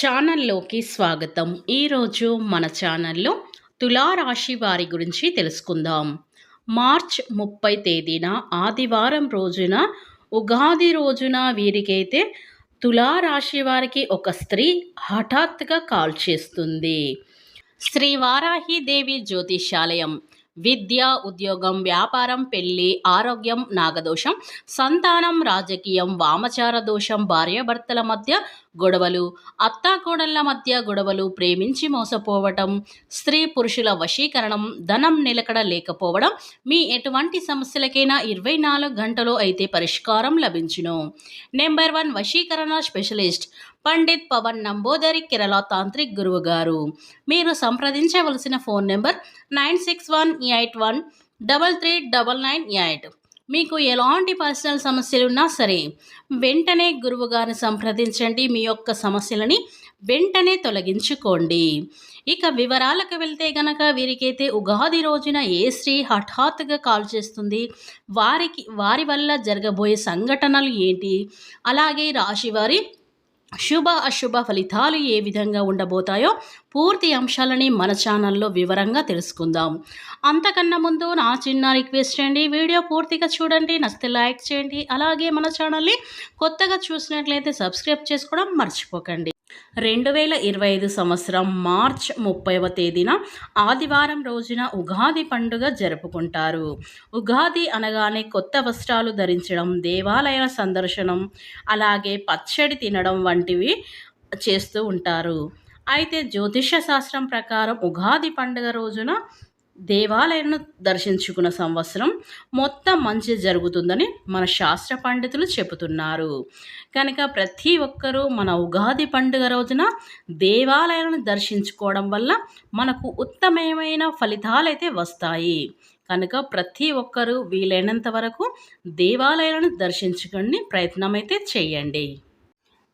ఛానల్లోకి స్వాగతం. ఈరోజు మన ఛానల్లో తులారాశి వారి గురించి తెలుసుకుందాం. మార్చ్ ముప్పై తేదీన ఆదివారం రోజున ఉగాది రోజున వీరికైతే తులారాశి వారికి ఒక స్త్రీ హఠాత్తుగా కాల్ చేస్తుంది. శ్రీ వారాహిదేవి జ్యోతిషాలయం. విద్య ఉద్యోగం వ్యాపారం పెళ్ళి ఆరోగ్యం నాగదోషం సంతానం రాజకీయం వామచార దోషం భార్యాభర్తల మధ్య గొడవలు అత్తాకోడళ్ళ మధ్య గొడవలు ప్రేమించి మోసపోవటం స్త్రీ పురుషుల వశీకరణం ధనం నిలకడ లేకపోవడం మీ ఎటువంటి సమస్యలకైనా ఇరవై నాలుగు గంటలు అయితే పరిష్కారం లభించును. నెంబర్ వన్ వశీకరణ స్పెషలిస్ట్ పండిత్ పవన్ నంబోదరి కేరళ తాంత్రిక్ గురువు గారు. మీరు సంప్రదించవలసిన phone number nine six one eight one double three double nine eight. మీకు ఎలాంటి పర్సనల్ సమస్యలు ఉన్నా సరే వెంటనే గురువుగారిని సంప్రదించండి. మీ యొక్క సమస్యలని వెంటనే తొలగించుకోండి. ఇక వివరాలకు వెళ్తే గనక వీరికైతే ఉగాది రోజున ఏ స్త్రీ హఠాత్తుగా కాల్ చేస్తుంది? వారికి వారి వల్ల జరగబోయే సంఘటనలు ఏంటి? అలాగే రాశివారి శుభ అశుభ ఫలితాలు ఏ విధంగా ఉండబోతాయో పూర్తి అంశాలని మన ఛానల్లో వివరంగా తెలుసుకుందాం. అంతకన్నా ముందు నా చిన్న రిక్వెస్ట్ అండి. వీడియో పూర్తిగా చూడండి నచ్చితే లైక్ చేయండి. అలాగే మన ఛానల్ని కొత్తగా చూసినట్లయితే సబ్స్క్రైబ్ చేసుకోవడం మర్చిపోకండి. రెండు వేల ఇరవై ఐదు సంవత్సరం మార్చ్ ముప్పైవ తేదీన ఆదివారం రోజున ఉగాది పండుగ జరుపుకుంటారు. ఉగాది అనగానే కొత్త వస్త్రాలు ధరించడం దేవాలయ సందర్శనం అలాగే పచ్చడి తినడం వంటివి చేస్తూ ఉంటారు. అయితే జ్యోతిష శాస్త్రం ప్రకారం ఉగాది పండుగ రోజున దేవాలయాలను దర్శించుకున్న సంవత్సరం మొత్తం మంచి జరుగుతుందని మన శాస్త్ర పండితులు చెబుతున్నారు. కనుక ప్రతి ఒక్కరూ మన ఉగాది పండుగ రోజున దేవాలయాలను దర్శించుకోవడం వల్ల మనకు ఉత్తమమైన ఫలితాలు అయితే వస్తాయి. కనుక ప్రతి ఒక్కరూ వీలైనంత వరకు దేవాలయాలను దర్శించుకుని ప్రయత్నమైతే చేయండి.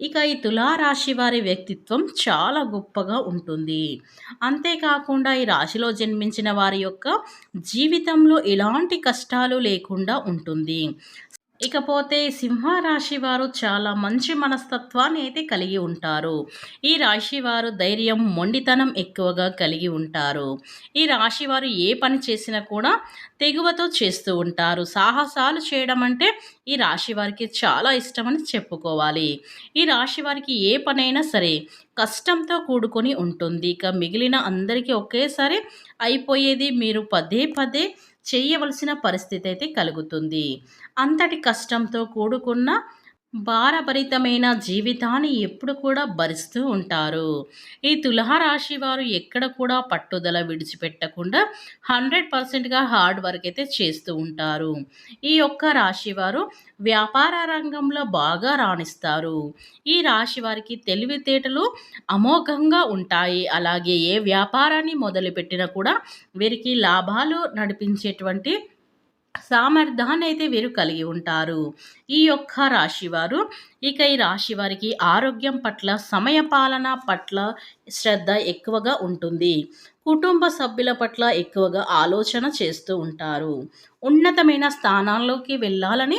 ఇక ఈ తులారాశి వారి వ్యక్తిత్వం చాలా గొప్పగా ఉంటుంది. అంతేకాకుండా ఈ రాశిలో జన్మించిన వారి యొక్క జీవితంలో ఎలాంటి కష్టాలు లేకుండా ఉంటుంది. ఇకపోతే సింహరాశి వారు చాలా మంచి మనస్తత్వాన్ని అయితే కలిగి ఉంటారు. ఈ రాశి వారు ధైర్యం మొండితనం ఎక్కువగా కలిగి ఉంటారు. ఈ రాశి వారు ఏ పని చేసినా కూడా తెగువతో చేస్తూ ఉంటారు. సాహసాలు చేయడం అంటే ఈ రాశి వారికి చాలా ఇష్టమని చెప్పుకోవాలి. ఈ రాశి వారికి ఏ పనైనా సరే కష్టంతో కూడుకొని ఉంటుంది. ఇక మిగిలిన అందరికీ ఒకేసారి అయిపోయేది మీరు పదే పదే చేయవలసిన పరిస్థితి అయితే కలుగుతుంది. అంతటి కష్టంతో కూడుకున్న భారభరితమైన జీవితాన్ని ఎప్పుడు కూడా భరిస్తూ ఉంటారు. ఈ తులారాశి వారు ఎక్కడ కూడా పట్టుదల విడిచిపెట్టకుండా హండ్రెడ్ పర్సెంట్గా హార్డ్ వర్క్ అయితే చేస్తూ ఉంటారు. ఈ యొక్క రాశి వారు వ్యాపార రంగంలో బాగా రాణిస్తారు. ఈ రాశి వారికి తెలివితేటలు అమోఘంగా ఉంటాయి. అలాగే ఏ వ్యాపారాన్ని మొదలుపెట్టినా కూడా వీరికి లాభాలు నడిపించేటువంటి సామర్థ్యాన్ని అయితే వీరు కలిగి ఉంటారు. ఈ యొక్క రాశివారు ఇక ఈ రాశి వారికి ఆరోగ్యం పట్ల సమయపాలన పట్ల శ్రద్ధ ఎక్కువగా ఉంటుంది. కుటుంబ సభ్యుల పట్ల ఎక్కువగా ఆలోచన చేస్తూ ఉంటారు. ఉన్నతమైన స్థానాల్లోకి వెళ్ళాలని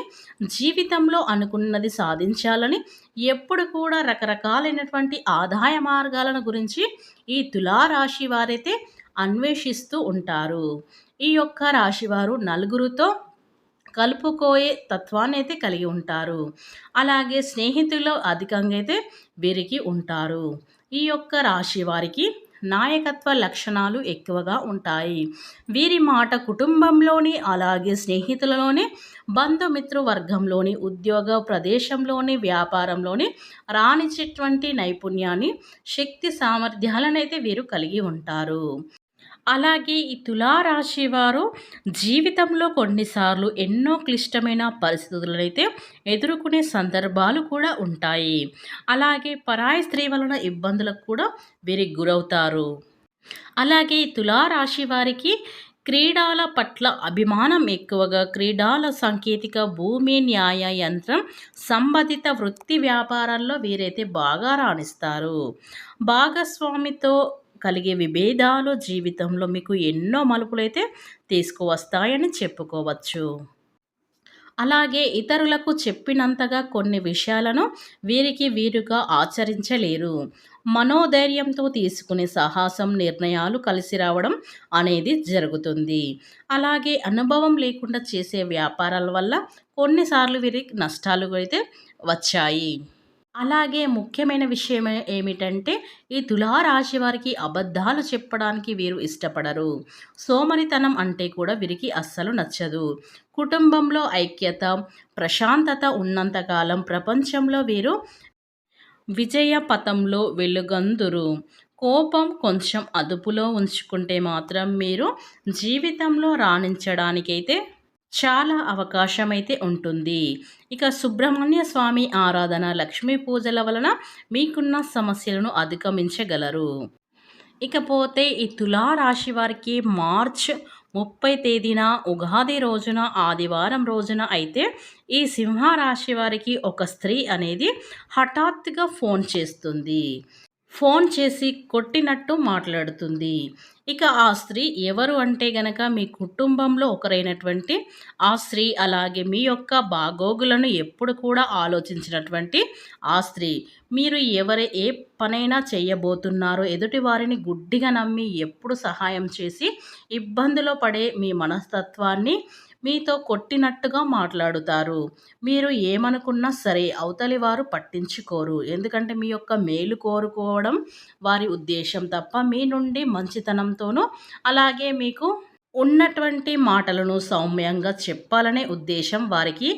జీవితంలో అనుకున్నది సాధించాలని ఎప్పుడు కూడా రకరకాలైనటువంటి ఆదాయ మార్గాలను గురించి ఈ తులారాశి వారైతే అన్వేషిస్తూ ఉంటారు. ఈ యొక్క రాశివారు నలుగురితో కలుపుకోయే తత్వాన్ని అయితే కలిగి ఉంటారు. అలాగే స్నేహితులు అధికంగా అయితే వీరికి ఉంటారు. ఈ యొక్క రాశి వారికి నాయకత్వ లక్షణాలు ఎక్కువగా ఉంటాయి. వీరి మాట కుటుంబంలోని అలాగే స్నేహితులలోని బంధుమిత్రు వర్గంలోని ఉద్యోగ ప్రదేశంలోని వ్యాపారంలోని రాణించేటువంటి నైపుణ్యాన్ని శక్తి సామర్థ్యాలనైతే వీరు కలిగి ఉంటారు. అలాగే ఈ తులారాశి వారు జీవితంలో కొన్నిసార్లు ఎన్నో క్లిష్టమైన పరిస్థితులనైతే ఎదుర్కొనే సందర్భాలు కూడా ఉంటాయి. అలాగే పరాయి స్త్రీ వలన ఇబ్బందులకు కూడా వీరికి గురవుతారు. అలాగే తులారాశి వారికి క్రీడల పట్ల అభిమానం ఎక్కువగా క్రీడల సాంకేతిక భూమి న్యాయ యంత్రం సంబంధిత వృత్తి వ్యాపారాల్లో వీరైతే బాగా రాణిస్తారు. భాగస్వామితో కలిగే విభేదాలు జీవితంలో మీకు ఎన్నో మలుపులైతే తీసుకువస్తాయని చెప్పుకోవచ్చు. అలాగే ఇతరులకు చెప్పినంతగా కొన్ని విషయాలను వీరికి వీరుగా ఆచరించలేరు. మనోధైర్యంతో తీసుకునే సాహసం నిర్ణయాలు కలిసి రావడం అనేది జరుగుతుంది. అలాగే అనుభవం లేకుండా చేసే వ్యాపారాల వల్ల కొన్నిసార్లు వీరికి నష్టాలు అయితే వచ్చాయి. అలాగే ముఖ్యమైన విషయం ఏమిటంటే ఈ తులారాశి వారికి అబద్ధాలు చెప్పడానికి వీరు ఇష్టపడరు. సోమరితనం అంటే కూడా వీరికి అస్సలు నచ్చదు. కుటుంబంలో ఐక్యత ప్రశాంతత ఉన్నంతకాలం ప్రపంచంలో వీరు విజయ పథంలో వెలుగందురు. కోపం కొంచెం అదుపులో ఉంచుకుంటే మాత్రం మీరు జీవితంలో రాణించడానికైతే చాలా అవకాశం అయితే ఉంటుంది. ఇక సుబ్రహ్మణ్య స్వామి ఆరాధన లక్ష్మీ పూజల వలన మీకున్న సమస్యలను అధిగమించగలరు. ఇకపోతే ఈ తులారాశి వారికి మార్చ్ ముప్పై తేదీన ఉగాది రోజున ఆదివారం రోజున అయితే ఈ సింహరాశి వారికి ఒక స్త్రీ అనేది హఠాత్తుగా ఫోన్ చేస్తుంది. ఫోన్ చేసి కొట్టినట్టు మాట్లాడుతుంది. ఇక ఆ స్త్రీ ఎవరు అంటే గనక మీ కుటుంబంలో ఒకరైనటువంటి ఆ స్త్రీ అలాగే మీ యొక్క బాగోగులను ఎప్పుడు కూడా ఆలోచించినటువంటి ఆ స్త్రీ. మీరు ఎవరు ఏ పనైనా చేయబోతున్నారో ఎదుటి వారిని గుడ్డిగా నమ్మి ఎప్పుడు సహాయం చేసి ఇబ్బందిలో పడే మీ మనస్తత్వాన్ని మీతో కొట్టినట్టుగా మాట్లాడుతారు. మీరు ఏమనుకున్నా సరే అవతలి వారు పట్టించుకోరు. ఎందుకంటే మీ యొక్క మేలు కోరుకోవడం వారి ఉద్దేశం తప్ప మీ నుండి మంచితనంతోనూ అలాగే మీకు ఉన్నటువంటి మాటలను సౌమ్యంగా చెప్పాలనే ఉద్దేశం వారికి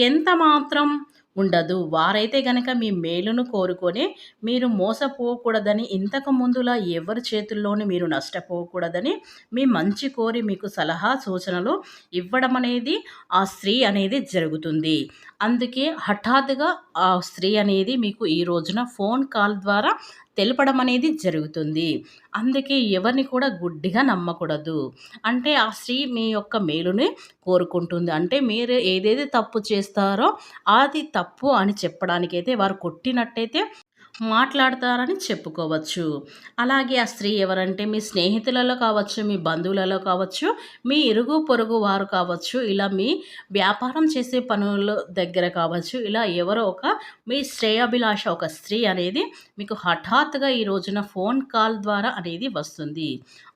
ఎంత మాత్రం ఉండదు. వారైతే గనక మీ మేలును కోరుకొని మీరు మోసపోకూడదని ఇంతకు ముందులా ఎవరి చేతుల్లోని మీరు నష్టపోకూడదని మీ మంచి కోరి మీకు సలహా సూచనలు ఇవ్వడం అనేది ఆ స్త్రీ అనేది జరుగుతుంది. అందుకే హఠాత్తుగా ఆ స్త్రీ అనేది మీకు ఈ రోజున ఫోన్ కాల్ ద్వారా తెలపడం అనేది జరుగుతుంది. అందుకే ఎవరిని కూడా గుడ్డిగా నమ్మకూడదు. అంటే ఆ స్త్రీ మీ యొక్క మేలుని కోరుకుంటుంది. అంటే మీరు ఏదైతే తప్పు చేస్తారో అది తప్పు అని చెప్పడానికైతే వారు కొట్టినట్టయితే మాట్లాడతారని చెప్పుకోవచ్చు. అలాగే ఆ స్త్రీ ఎవరంటే మీ స్నేహితులలో కావచ్చు మీ బంధువులలో కావచ్చు మీ ఇరుగు పొరుగు వారు కావచ్చు ఇలా మీ వ్యాపారం చేసే పనుల దగ్గర కావచ్చు ఇలా ఎవరో ఒక మీ శ్రేయాభిలాష ఒక స్త్రీ అనేది మీకు హఠాత్తుగా ఈ రోజున ఫోన్ కాల్ ద్వారా అనేది వస్తుంది.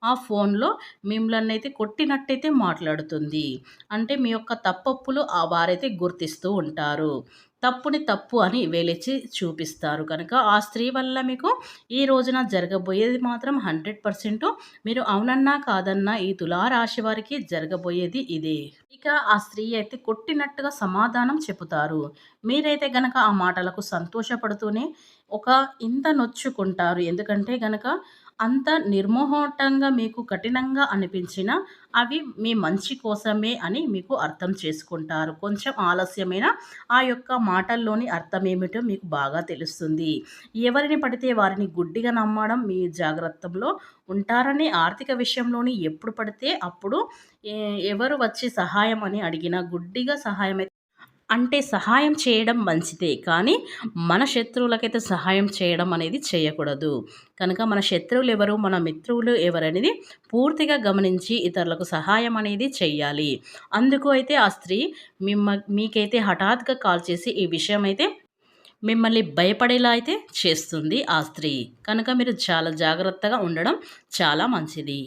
ఆ ఫోన్లో మిమ్మల్ని అయితే కొట్టినట్టయితే మాట్లాడుతుంది. అంటే మీ యొక్క తప్పప్పులు ఆ వారైతే గుర్తిస్తూ ఉంటారు. తప్పుని తప్పు అని వేలెచ్చి చూపిస్తారు. కనుక ఆ స్త్రీ వల్ల మీకు ఈ రోజున జరగబోయేది మాత్రం హండ్రెడ్ పర్సెంట్. మీరు అవునన్నా కాదన్నా ఈ తులారాశి వారికి జరగబోయేది ఇదే. ఇక ఆ స్త్రీ అయితే కొట్టినట్టుగా సమాధానం చెబుతారు. మీరైతే గనక ఆ మాటలకు సంతోషపడుతూనే ఒక ఇంత నొచ్చుకుంటారు. ఎందుకంటే గనక అంత నిర్మోహటంగా మీకు కఠినంగా అనిపించిన అవి మీ మంచి కోసమే అని మీకు అర్థం చేసుకుంటారు. కొంచెం ఆలస్యమైన ఆ యొక్క మాటల్లోని అర్థం ఏమిటో మీకు బాగా తెలుస్తుంది. ఎవరిని పడితే వారిని గుడ్డిగా నమ్మడం మీ జాగ్రత్తలో ఉంటారని ఆర్థిక విషయంలోని ఎప్పుడు పడితే అప్పుడు ఎవరు వచ్చి సహాయం అని అడిగినా గుడ్డిగా సహాయం అంటే సహాయం చేయడం మంచిదే కానీ మన శత్రువులకైతే సహాయం చేయడం అనేది చేయకూడదు. కనుక మన శత్రువులు ఎవరు మన మిత్రువులు ఎవరనేది పూర్తిగా గమనించి ఇతరులకు సహాయం అనేది చెయ్యాలి. అందుకు అయితే ఆ స్త్రీ మిమ్మ మీకైతే హఠాత్గా కాల్ చేసి ఈ విషయం అయితే మిమ్మల్ని భయపడేలా అయితే చేస్తుంది ఆ స్త్రీ. కనుక మీరు చాలా జాగ్రత్తగా ఉండడం చాలా మంచిది.